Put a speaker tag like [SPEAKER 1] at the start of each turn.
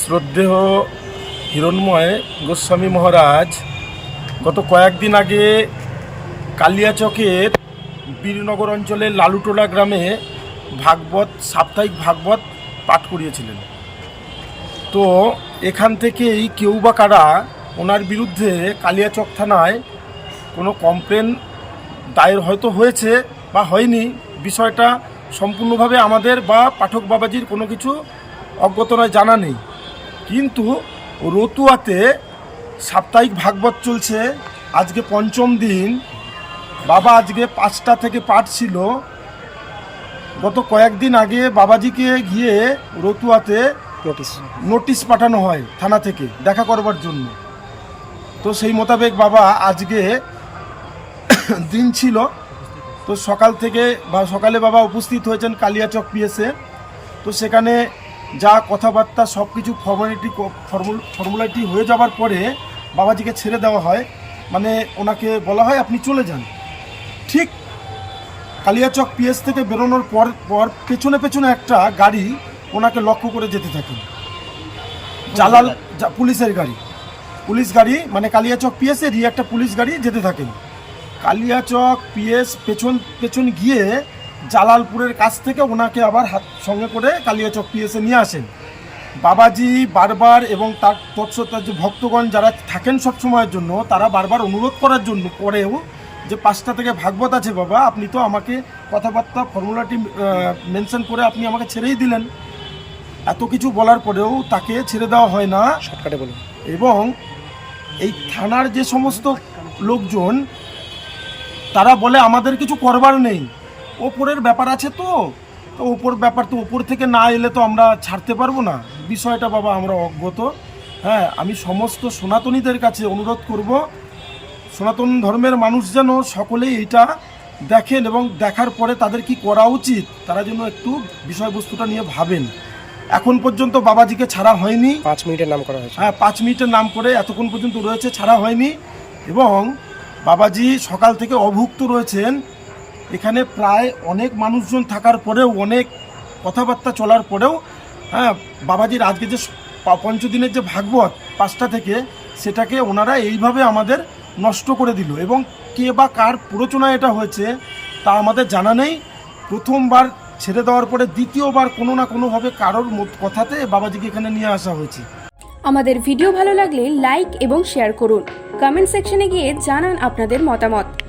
[SPEAKER 1] শ্রদ্ধেয় হিরণময় গোস্বামী মহারাজ, গত কয়েকদিন আগে কালিয়াচকের বীরনগর অঞ্চলের লালুটোলা গ্রামে ভাগবত, সাপ্তাহিক ভাগবত পাঠ করিয়েছিলেন। তো এখান থেকেই কেউ বা কারা ওনার বিরুদ্ধে কালিয়াচক থানায় কোনো কমপ্লেন দায়ের হয়তো হয়েছে বা হয়নি, বিষয়টা সম্পূর্ণভাবে আমাদের বা পাঠক বাবাজির কোনো কিছু অজ্ঞত নয় জানা নেই। কিন্তু রতুয়াতে সাপ্তাহিক ভাগবত চলছে। আজকে পঞ্চম দিন। বাবা আজকে পাঁচটা থেকে পাঠ ছিল। গত কয়েকদিন আগে বাবাজিকে গিয়ে রতুয়াতে
[SPEAKER 2] নোটিশ
[SPEAKER 1] পাঠানো হয় থানা থেকে, দেখা করবার জন্য। তো সেই মোতাবেক বাবা আজকে দিন ছিল। তো সকাল থেকে বা সকালে বাবা উপস্থিত হয়েছেন কালিয়াচক পিএসে তো সেখানে যা কথাবার্তা সব কিছু ফর্মালিটি ফর্মুলাটি হয়ে যাওয়ার পরে বাবাজিকে ছেড়ে দেওয়া হয়। মানে ওনাকে বলা হয়, আপনি চলে যান। ঠিক কালিয়াচক পিএস থেকে বেরোনোর পর পর পেছনে পেছনে একটা গাড়ি ওনাকে লক্ষ্য করে যেতে থাকে। জালাল পুলিশের গাড়ি। পুলিশ গাড়ি মানে কালিয়াচক পিএস এরই একটা পুলিশ গাড়ি যেতে থাকেন কালিয়াচক পিএস পেছন পেছন গিয়ে জালালপুরের কাছ থেকে ওনাকে আবার হাত সঙ্গে করে কালিয়াচক পিএসে নিয়ে আসেন। বাবাজি বারবার এবং তার তৎসত্তার যে ভক্তগণ যারা থাকেন সব সময়ের জন্য তারা বারবার অনুরোধ করার জন্য পরেও যে পাঁচটা থেকে ভাগবত আছে বাবা আপনি তো আমাকে কথাবার্তা ফর্মুলাটি মেনশন করে আপনি আমাকে ছেড়েই দিলেন। এত কিছু বলার পরেও তাকে ছেড়ে দেওয়া হয় না।
[SPEAKER 2] শর্টকাটে বলুন।
[SPEAKER 1] এবং এই থানার যে সমস্ত লোকজন তারা বলে আমাদের কিছু করবার নেই। ওপরের ব্যাপার আছে তো। তো ওপর ব্যাপার তো ওপর থেকে না এলে তো আমরা ছাড়তে পারব না। বিষয়টা বাবা আমরা অজ্ঞত। হ্যাঁ আমি সমস্ত সনাতনীদের কাছে অনুরোধ করব সনাতন ধর্মের মানুষ যেন সকলেই এটা দেখেন এবং দেখার পরে তাদের কি করা উচিত তারা যেন একটু বিষয়বস্তুটা নিয়ে ভাবেন। এখন পর্যন্ত বাবাজিকে ছাড়া হয়নি।
[SPEAKER 2] পাঁচ মিনিটের নাম করা হয়েছে।
[SPEAKER 1] হ্যাঁ পাঁচ মিনিটের নাম করে এতক্ষণ পর্যন্ত রয়েছে ছাড়া হয়নি। এবং বাবাজি সকাল থেকে অভুক্ত রয়েছেন। এখানে প্রায় অনেক মানুষজন থাকার পরেও, অনেক কথাবার্তা চলার পরেও হ্যাঁ বাবাজির আজকে যে পঞ্চদিনের যে ভাগবত, পাঁচটা থেকে, সেটাকে ওনারা এইভাবে আমাদের নষ্ট করে দিল এবং কে বা কার প্ররোচনা এটা হয়েছে, তা আমাদের জানা নেই। প্রথমবার ছেড়ে দেওয়ার পরে দ্বিতীয়বার কোনো না কোনোভাবে কারোর কথাতে বাবাজিকে এখানে নিয়ে আসা হয়েছে।
[SPEAKER 3] আমাদের ভিডিও ভালো লাগলে লাইক এবং শেয়ার করুন। কমেন্ট সেকশনে গিয়ে জানান আপনাদের মতামত।